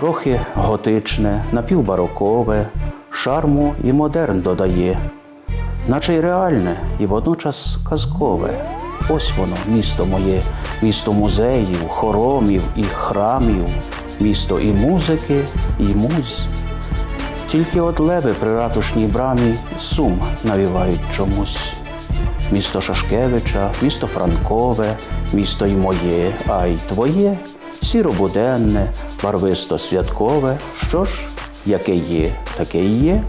трохи готичне, напівбарокове, шарму і модерн додає, наче й реальне і водночас казкове. Ось воно, місто моє, місто музеїв, хоромів і храмів, місто і музики, і муз. Тільки от леви при ратушній брамі сум навівають чомусь. Місто Шашкевича, місто Франкове, місто й моє, а й твоє, сіробуденне, барвисто святкове. Що ж, яке є, таке й є.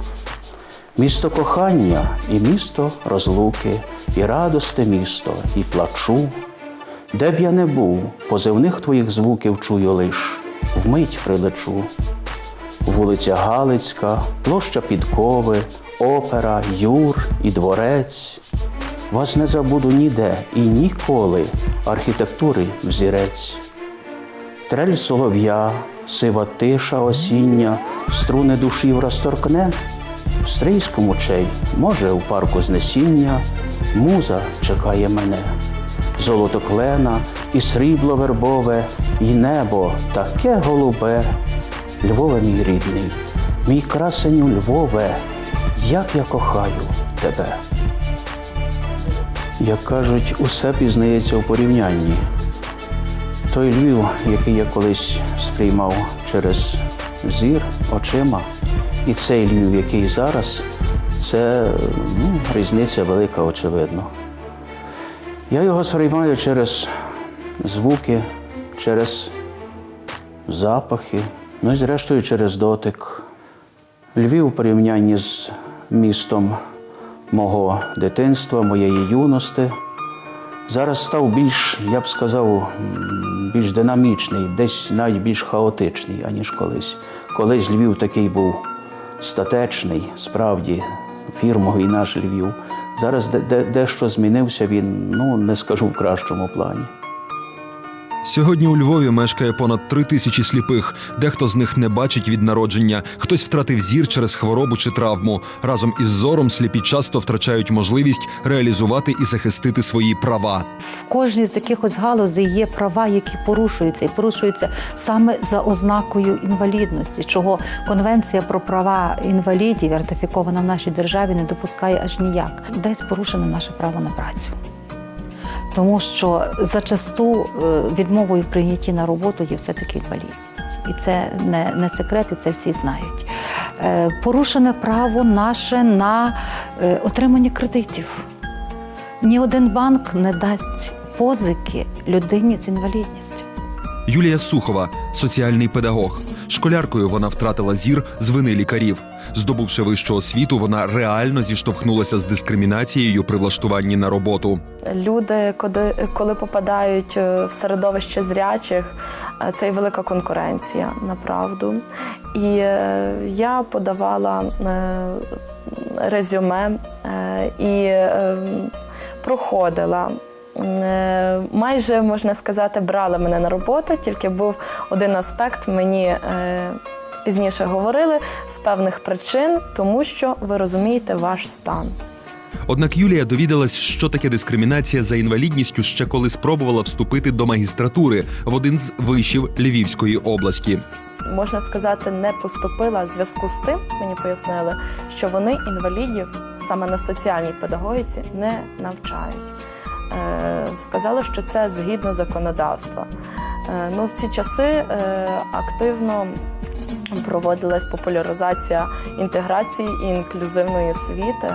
Місто кохання і місто розлуки, і радосте місто, і плачу. Де б я не був, позивних твоїх звуків чую лиш, вмить прилечу. Вулиця Галицька, площа Підкови, опера, Юр і дворець. Вас не забуду ніде і ніколи архітектури взірець. Трель солов'я, сива тиша осіння, струни душів розторкне. В стрийському чей, може, у парку знесіння, муза чекає мене. Золото клена і срібло вербове, і небо таке голубе. Львове, мій рідний, мій красеню Львове, як я кохаю тебе. Як кажуть, усе пізнається у порівнянні. Той Львів, який я колись сприймав через зір очима, і цей Львів, який зараз, це ну, різниця велика, очевидно. Я його сприймаю через звуки, через запахи, ну і зрештою через дотик. Львів у порівнянні з містом мого дитинства, моєї юності, зараз став більш, я б сказав, більш динамічний, десь навіть більш хаотичний, аніж колись. Колись Львів такий був статечний, справді, фірмовий наш Львів. Зараз де, де, дещо змінився він, ну не скажу в кращому плані. Сьогодні у Львові мешкає понад три тисячі сліпих. Дехто з них не бачить від народження, хтось втратив зір через хворобу чи травму. Разом із зором сліпі часто втрачають можливість реалізувати і захистити свої права. В кожній з якихось галузей є права, які порушуються, і порушуються саме за ознакою інвалідності, чого конвенція про права інвалідів, ратифікована в нашій державі, не допускає аж ніяк. Десь порушено наше право на працю. Тому що зачасту е, відмовою в прийнятті на роботу є все-таки інвалідність. І це не, не секрет, і це всі знають. Е, Порушене право наше на е, отримання кредитів. Ні один банк не дасть позики людині з інвалідністю. Юлія Сухова, соціальний педагог. Школяркою вона втратила зір з вини лікарів. Здобувши вищу освіту, вона реально зіштовхнулася з дискримінацією при влаштуванні на роботу. Люди, коли, попадають е, в середовище зрячих, е, це і велика конкуренція, направду. І е, я подавала резюме і проходила. Е, Майже можна сказати, брала мене на роботу, тільки був один аспект. Мені е, пізніше говорили з певних причин, тому що ви розумієте ваш стан. Однак Юлія довідалась, що таке дискримінація за інвалідністю ще коли спробувала вступити до магістратури в один з вишів Львівської області. можна сказати, не поступила в зв'язку з тим, мені пояснили, що вони інвалідів саме на соціальній педагогіці не навчають. Е, Сказали, що це згідно законодавства. Е, Ну, в ці часи е, активно проводилась популяризація інтеграції і інклюзивної освіти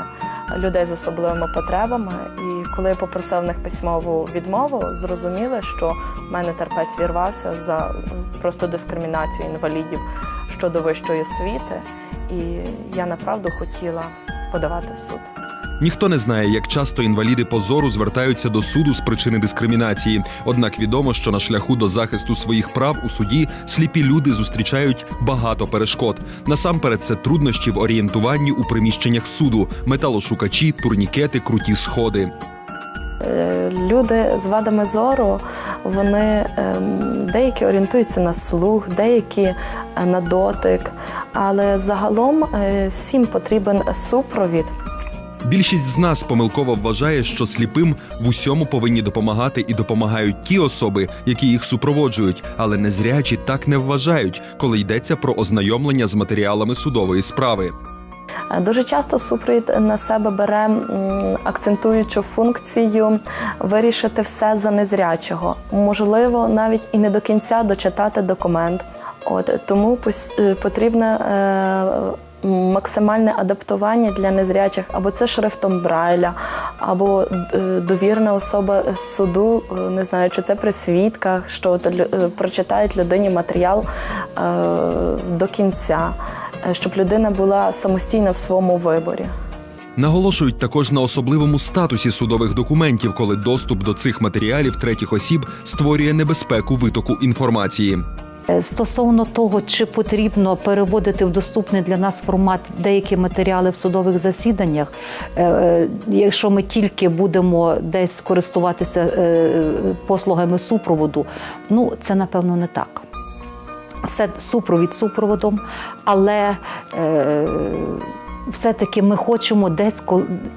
людей з особливими потребами. І коли я попросив них письмову відмову, зрозуміли, що в мене терпець вірвався за просто дискримінацію інвалідів щодо вищої освіти. І я направду хотіла подавати в суд. Ніхто не знає, як часто інваліди позору звертаються до суду з причини дискримінації. Однак відомо, що на шляху до захисту своїх прав у суді сліпі люди зустрічають багато перешкод. Насамперед, це труднощі в орієнтуванні у приміщеннях суду, металошукачі, турнікети, круті сходи. Е, Люди з вадами зору, вони ем, деякі орієнтуються на слух, деякі е, на дотик. Але загалом е, всім потрібен супровід Більшість з нас помилково вважає, що сліпим в усьому повинні допомагати і допомагають ті особи, які їх супроводжують, але незрячі так не вважають, коли йдеться про ознайомлення з матеріалами судової справи. Дуже часто супровід на себе бере акцентуючу функцію вирішити все за незрячого. Можливо, навіть і не до кінця дочитати документ. От тому е, потрібне е, максимальне адаптування для незрячих, або це шрифтом Брайля, або е, довірна особа з суду, е, не знаю, чи це при свідках, що е, прочитають людині матеріал до кінця, щоб людина була самостійна в своєму виборі. Наголошують також на особливому статусі судових документів, коли доступ до цих матеріалів третіх осіб створює небезпеку витоку інформації. Е, Стосовно того, чи потрібно переводити в доступний для нас формат деякі матеріали в судових засіданнях, е, е, якщо ми тільки будемо десь користуватися послугами супроводу, ну це напевно не так. Все супровід супроводом, але е, все-таки ми хочемо десь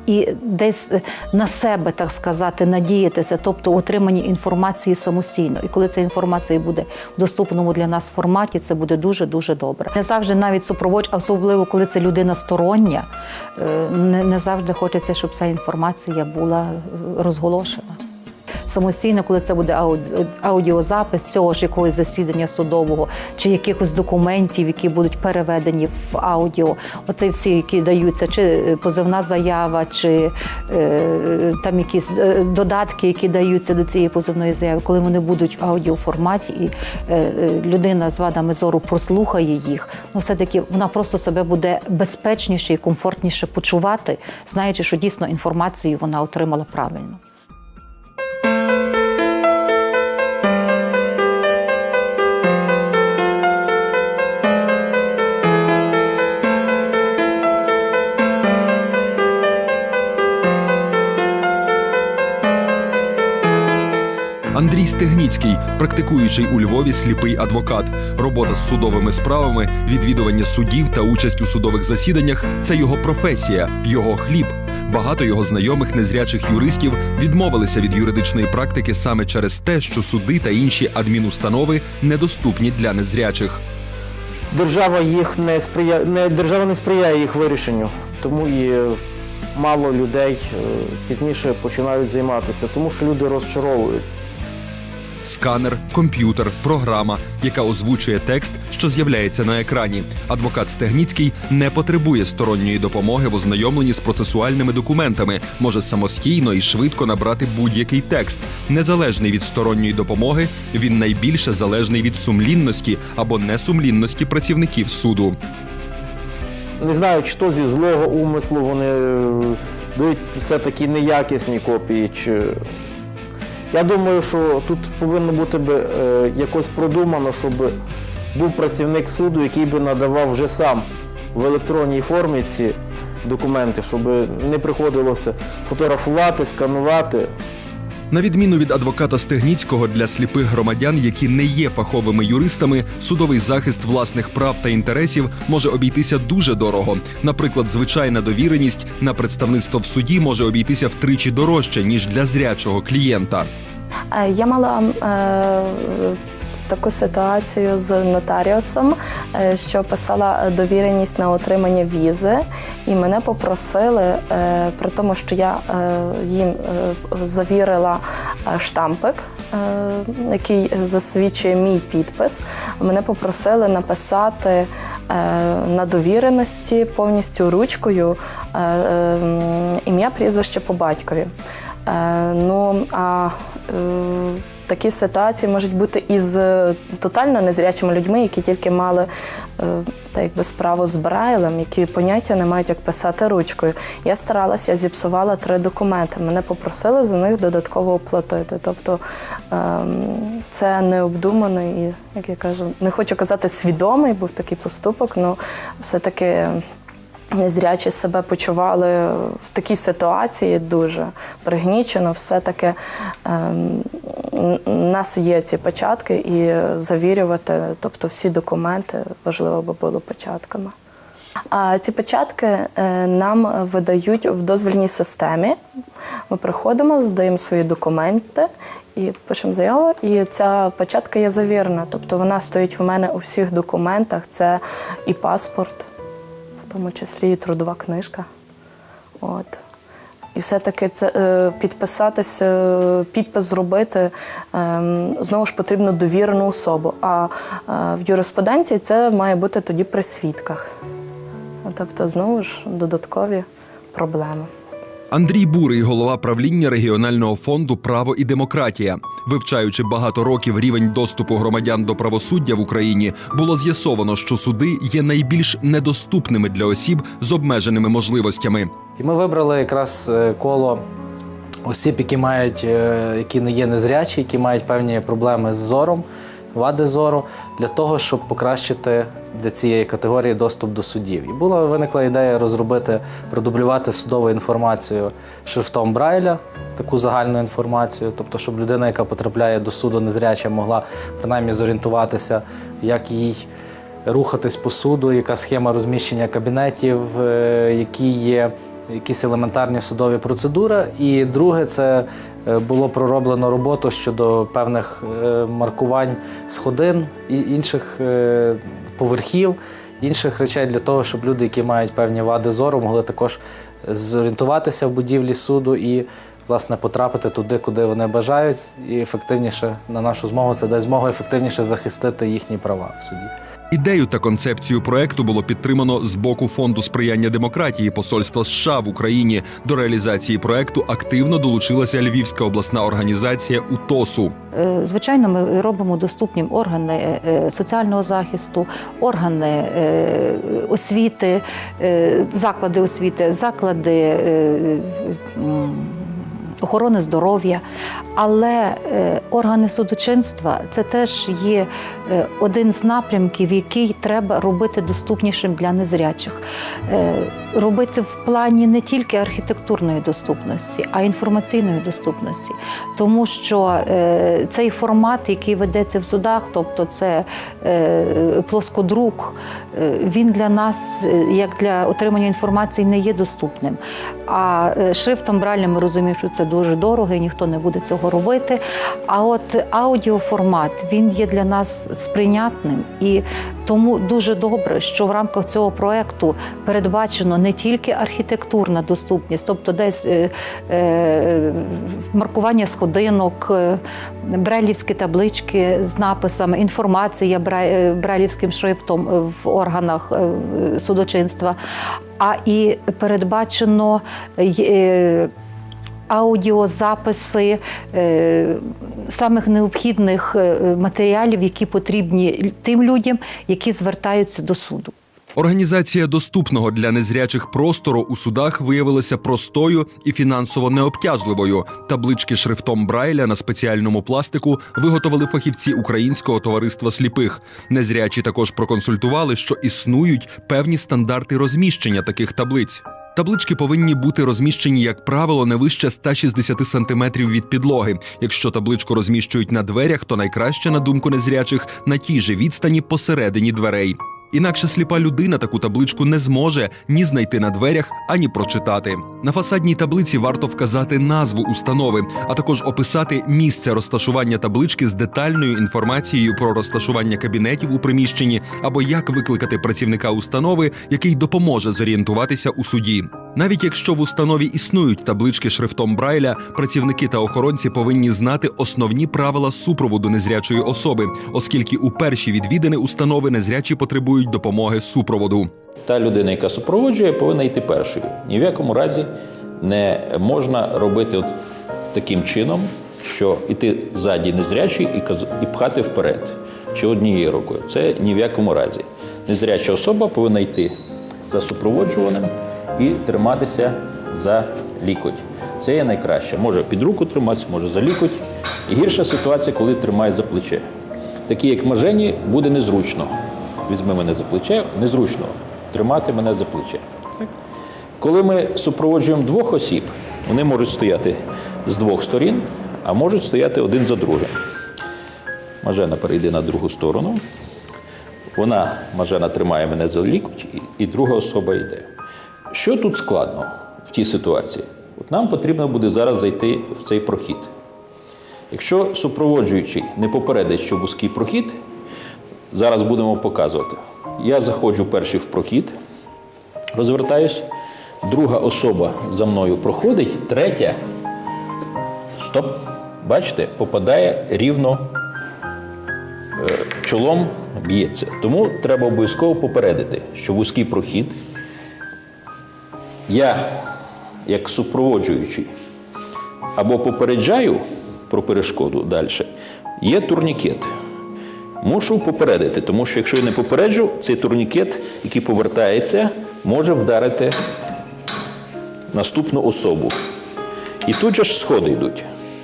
і десь е, на себе, так сказати, надіятися, тобто отримані інформації самостійно. І коли ця інформація буде в доступному для нас форматі, це буде дуже дуже добре. Не завжди навіть супроводь, особливо коли це людина стороння, е, не, не завжди хочеться, щоб ця інформація була е, розголошена самостійно, коли це буде ауді- аудіозапис цього ж якогось засідання судового чи якихось документів, які будуть переведені в аудіо. Оце всі, які даються, чи е, позивна заява, чи е, там якісь е, додатки, які даються до цієї позивної заяви, коли вони будуть в аудіоформаті, і е, е, людина з вадами зору прослухає їх, ну все-таки вона просто себе буде безпечніше і комфортніше почувати, знаючи, що дійсно інформацію вона отримала правильно. Андрій Стегніцький, практикуючий у Львові сліпий адвокат. Робота з судовими справами, відвідування судів та участь у судових засіданнях це його професія, його хліб. Багато його знайомих незрячих юристів відмовилися від юридичної практики саме через те, що суди та інші адмінустанови недоступні для незрячих. держава їх не сприяє, не, держава не сприяє їх вирішенню, тому і мало людей е, пізніше починають займатися, тому що люди розчаровуються. Сканер, комп'ютер, програма, яка озвучує текст, що з'являється на екрані. Адвокат Стегніцький не потребує сторонньої допомоги в ознайомленні з процесуальними документами, може самостійно і швидко набрати будь-який текст. Незалежний від сторонньої допомоги, він найбільше залежний від сумлінності або несумлінності працівників суду. Не знаю, то зі злого умислу вони е, дають все-таки неякісні копії. Чи... Я думаю, що тут повинно бути е, якось продумано, щоб був працівник суду, який би надавав вже сам в електронній формі ці документи, щоб не приходилося фотографувати, сканувати. На відміну від адвоката Стегніцького для сліпих громадян, які не є фаховими юристами, судовий захист власних прав та інтересів може обійтися дуже дорого. Наприклад, звичайна довіреність на представництво в суді може обійтися втричі дорожче ніж для зрячого клієнта. Е, Я мала е, таку ситуацію з нотаріусом, е, що писала довіреність на отримання візи, і мене попросили, е, при тому, що я е, їм завірила штампик. Який засвідчує мій підпис, мене попросили написати на довіреності повністю ручкою е, е, м, ім'я, прізвище по батькові. Ну а такі ситуації можуть бути із е, тотально незрячими людьми, які тільки мали е, так якби справу з Брайлем, які поняття не мають, як писати ручкою. Я старалася, я зіпсувала три документи. Мене попросили за них додатково оплатити. Тобто ем, це необдуманий і, як я кажу, не хочу казати свідомий був такий поступок, але все-таки. Незрячі себе почували в такій ситуації дуже пригнічено. Все-таки ем, у нас є ці початки, і завірювати, тобто всі документи важливо би було початками. А ці печатки е, нам видають в дозвільній системі. Ми приходимо, здаємо свої документи і пишемо заяву. І ця печатка є завірена. Тобто вона стоїть в мене у всіх документах. Це і паспорт, в тому числі і трудова книжка. От. І все-таки це е, підписатися, е, підпис зробити ем, знову ж потрібно довірену особу. А е, в юриспруденції це має бути тоді при свідках. Тобто, знову ж додаткові проблеми. Андрій Бурий, голова правління регіонального фонду Право і демократія. Вивчаючи багато років рівень доступу громадян до правосуддя в Україні, було з'ясовано, що суди є найбільш недоступними для осіб з обмеженими можливостями. І ми вибрали якраз е, коло осіб, які мають, е, які не є незрячі, які мають певні проблеми з зором, вади зору, для того, щоб покращити для цієї категорії доступ до судів. І була виникла ідея розробити, продублювати судову інформацію шрифтом Брайля, таку загальну інформацію, тобто, щоб людина, яка потрапляє до суду незряча, могла принаймні зорієнтуватися, як їй рухатись по суду, яка схема розміщення кабінетів, е, які є якісь елементарні судові процедури. І друге, це е, було пророблено роботу щодо певних е, маркувань сходин і інших е, поверхів, інших речей для того, щоб люди, які мають певні вади зору, могли також зорієнтуватися в будівлі суду і. Власне, потрапити туди, куди вони бажають, і ефективніше на нашу змогу це дасть змогу ефективніше захистити їхні права в суді. Ідею та концепцію проекту було підтримано з боку фонду сприяння демократії Посольства США в Україні. До реалізації проекту активно долучилася Львівська обласна організація УТОСу. Е, Звичайно, ми робимо доступним органи е, е, соціального захисту, органи освіти, заклади освіти, заклади охорони здоров'я. Але е, органи судочинства це теж є е, один з напрямків, який треба робити доступнішим для незрячих. Е, Робити в плані не тільки архітектурної доступності, а й інформаційної доступності. Тому що цей формат, який ведеться в судах, тобто це плоскодрук, він для нас, як для отримання інформації, не є доступним. А шрифтом Брайля ми розуміємо, що це дуже дорого, і ніхто не буде цього робити. А от аудіоформат він є для нас сприйнятним і тому дуже добре, що в рамках цього проекту передбачено не тільки архітектурна доступність, тобто десь е, е, маркування сходинок, е, брайлівські таблички з написами, інформація е, шрифтом е, в органах е, судочинства, а і передбачено. Аудіозаписи е, самих необхідних е, матеріалів, які потрібні тим людям, які звертаються до суду. Організація доступного для незрячих простору у судах виявилася простою і фінансово необтяжливою. Таблички шрифтом Брайля на спеціальному пластику виготовили фахівці Українського товариства сліпих. Незрячі також проконсультували, що існують певні стандарти розміщення таких таблиць. Таблички повинні бути розміщені, як правило, не вище 160 сантиметрів від підлоги. Якщо табличку розміщують на дверях, то найкраще, на думку незрячих, на тій же відстані посередині дверей. Інакше сліпа людина таку табличку не зможе ні знайти на дверях, ані прочитати. На фасадній таблиці варто вказати назву установи, а також описати місце розташування таблички з детальною інформацією про розташування кабінетів у приміщенні або як викликати працівника установи, який допоможе зорієнтуватися у суді. Навіть якщо в установі існують таблички шрифтом Брайля, працівники та охоронці повинні знати основні правила супроводу незрячої особи, оскільки у перші відвідини установи незрячі потребують допомоги супроводу. Та людина, яка супроводжує, повинна йти першою. Ні в якому разі не можна робити от таким чином, що йти ззаді незрячий і пхати вперед, чи однією рукою. Це ні в якому разі. Незряча особа повинна йти за супроводжуваним і триматися за лікоть. Це є найкраще. Може під руку триматися, може за лікоть. І гірша ситуація, коли тримає за плече. Такі, як Мажені, буде незручно. Візьми мене за плече, незручно тримати мене за плече. Так? Коли ми супроводжуємо двох осіб, вони можуть стояти з двох сторін, а можуть стояти один за другим. Мажена перейди на другу сторону. Вона, Мажена, тримає мене за лікуть, і, і друга особа йде. Що тут складно в тій ситуації? От нам потрібно буде зараз зайти в цей прохід. Якщо супроводжуючий не попередить, що вузький прохід, зараз будемо показувати. Я заходжу перший в прохід, розвертаюсь, друга особа за мною проходить, третя, стоп, бачите, попадає рівно е, чолом б'ється. Тому треба обов'язково попередити, що вузький прохід. Я, як супроводжуючий, або попереджаю про перешкоду далі, є турнікет. Мушу попередити, тому що якщо я не попереджу, цей турнікет, який повертається, може вдарити наступну особу. І тут же ж сходи йдуть.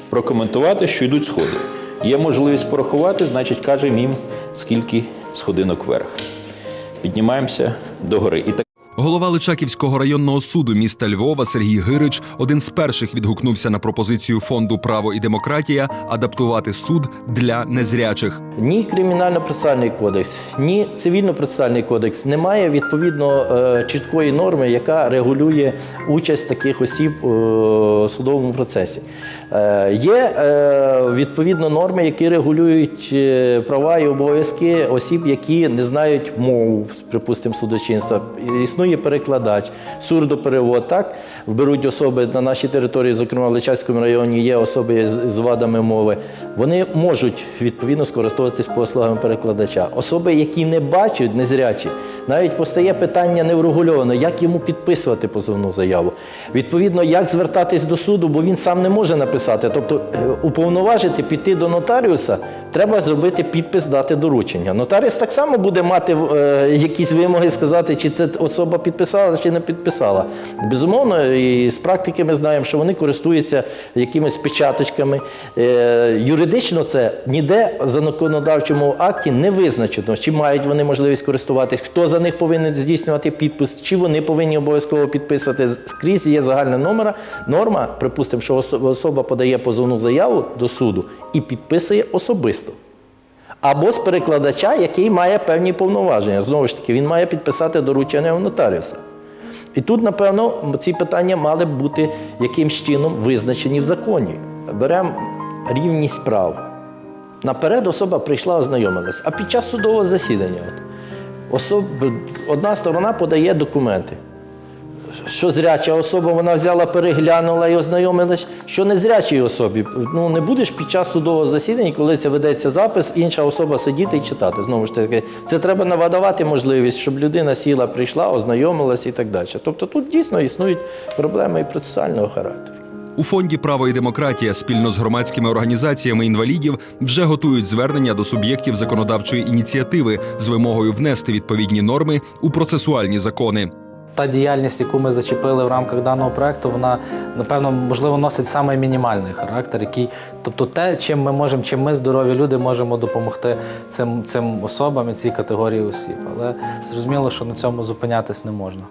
Прокоментувати, що йдуть сходи. Є можливість порахувати, значить, кажемо їм, скільки сходинок вверх. Піднімаємося догори. І так Голова Личаківського районного суду міста Львова Сергій Гирич один з перших відгукнувся на пропозицію фонду Право і демократія адаптувати суд для незрячих. Ні кримінально-процесуальний кодекс, ні цивільно-процесуальний кодекс не має відповідно е, чіткої норми, яка регулює участь таких осіб е, у судовому процесі. Е, Є е, відповідно норми, які регулюють е, права і обов'язки осіб, які не знають мову, припустимо, судочинства. Існує перекладач, сурдоперевод. Так беруть особи на нашій території, зокрема в Личакському районі, є особи з- з вадами мови. Вони можуть відповідно скористуватись послугами перекладача. Особи, які не бачать, незрячі, навіть постає питання неврегульовано, як йому підписувати позовну заяву. Відповідно, як звертатись до суду, бо він сам не може написати. Тобто, е, уповноважити піти до нотаріуса, треба зробити підпис, дати доручення. Нотаріус так само буде мати е, якісь вимоги сказати, чи це особа підписала, чи не підписала. Безумовно, і з практики ми знаємо, що вони користуються якимись печаточками. Е, юридично це ніде в законодавчому акті не визначено, чи мають вони можливість користуватись, хто за них повинен здійснювати підпис, чи вони повинні обов'язково підписувати. Скрізь є загальна номера. Норма, припустимо, що особа подає позовну заяву до суду і підписує особисто. Або з перекладача, який має певні повноваження. Знову ж таки, він має підписати доручення у нотаріуса. І тут, напевно, ці питання мали б бути якимсь чином визначені в законі. Беремо рівність прав. Наперед особа прийшла, ознайомилася. а під час судового засідання от, особ... одна сторона подає документи. Що зряча особа вона взяла, переглянула і ознайомилась, що незрячій особі. Ну не будеш під час судового засідання, коли це ведеться запис, інша особа сидіти і читати. Знову ж таки, це треба навадавати можливість, щоб людина сіла, прийшла, ознайомилась і так далі. Тобто тут дійсно існують проблеми і процесуального характеру. У фонді Право і демократія спільно з громадськими організаціями інвалідів вже готують звернення до суб'єктів законодавчої ініціативи з вимогою внести відповідні норми у процесуальні закони. Та діяльність, яку ми зачепили в рамках даного проекту, вона напевно можливо носить саме мінімальний характер, який, тобто те, чим ми можемо, чим ми здорові люди можемо допомогти цим, цим особам і цій категорії осіб. Але зрозуміло, що на цьому зупинятись не можна.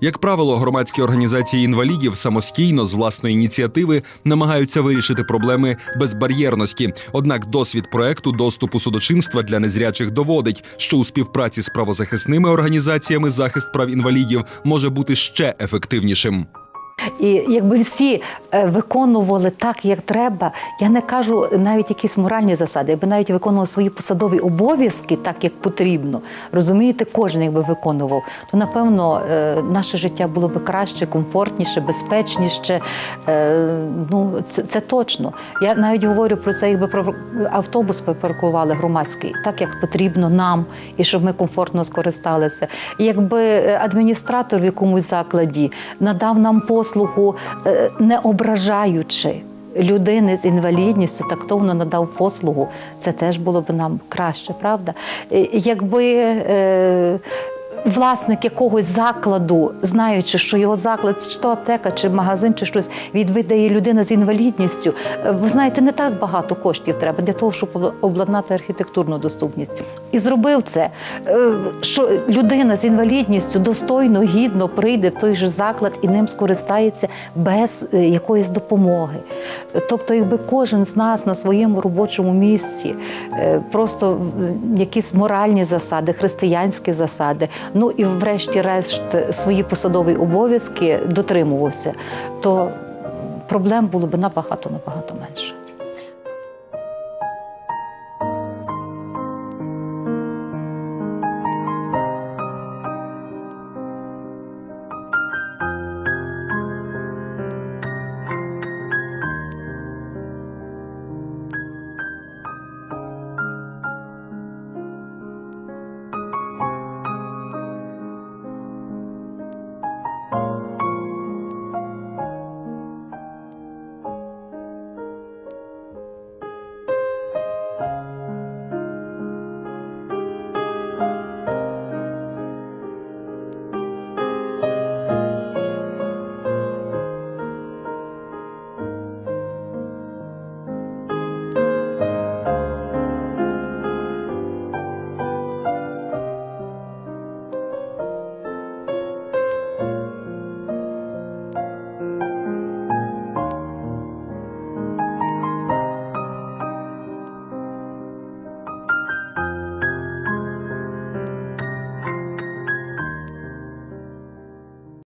Як правило, громадські організації інвалідів самостійно з власної ініціативи намагаються вирішити проблеми безбар'єрності. Однак досвід проекту доступу судочинства для незрячих доводить, що у співпраці з правозахисними організаціями захист прав інвалідів може бути ще ефективнішим. І якби всі виконували так, як треба, я не кажу навіть якісь моральні засади, якби навіть виконували свої посадові обов'язки так, як потрібно, розумієте, кожен якби виконував, то напевно е, наше життя було б краще, комфортніше, безпечніше. Е, Ну, це, це точно. Я навіть говорю про це, якби про автобус припаркували громадський, так як потрібно нам, і щоб ми комфортно скористалися. І якби е, адміністратор в якомусь закладі надав нам послугу, е, не ображаючи. Людини з інвалідністю тактовно надав послугу, це теж було б нам краще, правда? Якби е, власник якогось закладу, знаючи, що його заклад, чи то аптека, чи магазин, чи щось відвідає людина з інвалідністю. е, Ви знаєте, не так багато коштів треба для того, щоб обладнати архітектурну доступність. І зробив це, е, що людина з інвалідністю достойно, гідно прийде в той же заклад і ним скористається без е, якоїсь допомоги. Тобто, якби кожен з нас на своєму робочому місці просто якісь моральні засади, християнські засади, ну і врешті-решт свої посадові обов'язки дотримувався, то проблем було б набагато набагато менше.